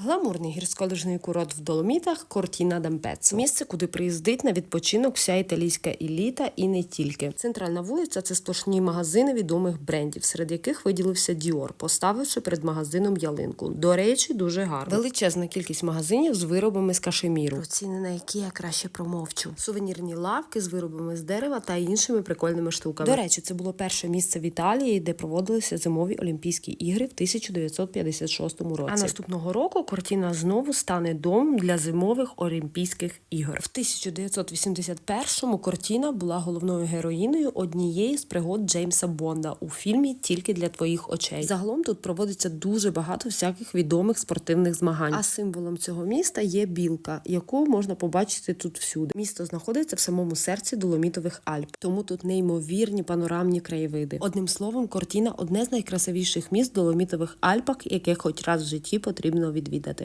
Гламурний гірськолижний курорт в Доломітах Кортіна Дампецо. Місце, куди приїздить на відпочинок вся італійська еліта і не тільки. Центральна вулиця це сплошні магазини відомих брендів, серед яких виділився Діор, поставивши перед магазином ялинку. До речі, дуже гарно. Величезна кількість магазинів з виробами з кашеміру. Ціни на які я краще промовчу. Сувенірні лавки з виробами з дерева та іншими прикольними штуками. До речі, це було перше місце в Італії, де проводилися зимові Олімпійські ігри в 1956 році. А наступного року Кортіна знову стане домом для зимових Олімпійських ігор. В 1981-му Кортіна була головною героїною однієї з пригод Джеймса Бонда у фільмі Тільки для твоїх очей. Загалом тут проводиться дуже багато всяких відомих спортивних змагань. А символом цього міста є білка, яку можна побачити тут всюди. Місто знаходиться в самому серці Доломітових Альп, тому тут неймовірні панорамні краєвиди. Одним словом, Кортіна одне з найкрасивіших міст Доломітових Альпах, яке хоч раз в житті потрібно відвідати. সুবিধাতে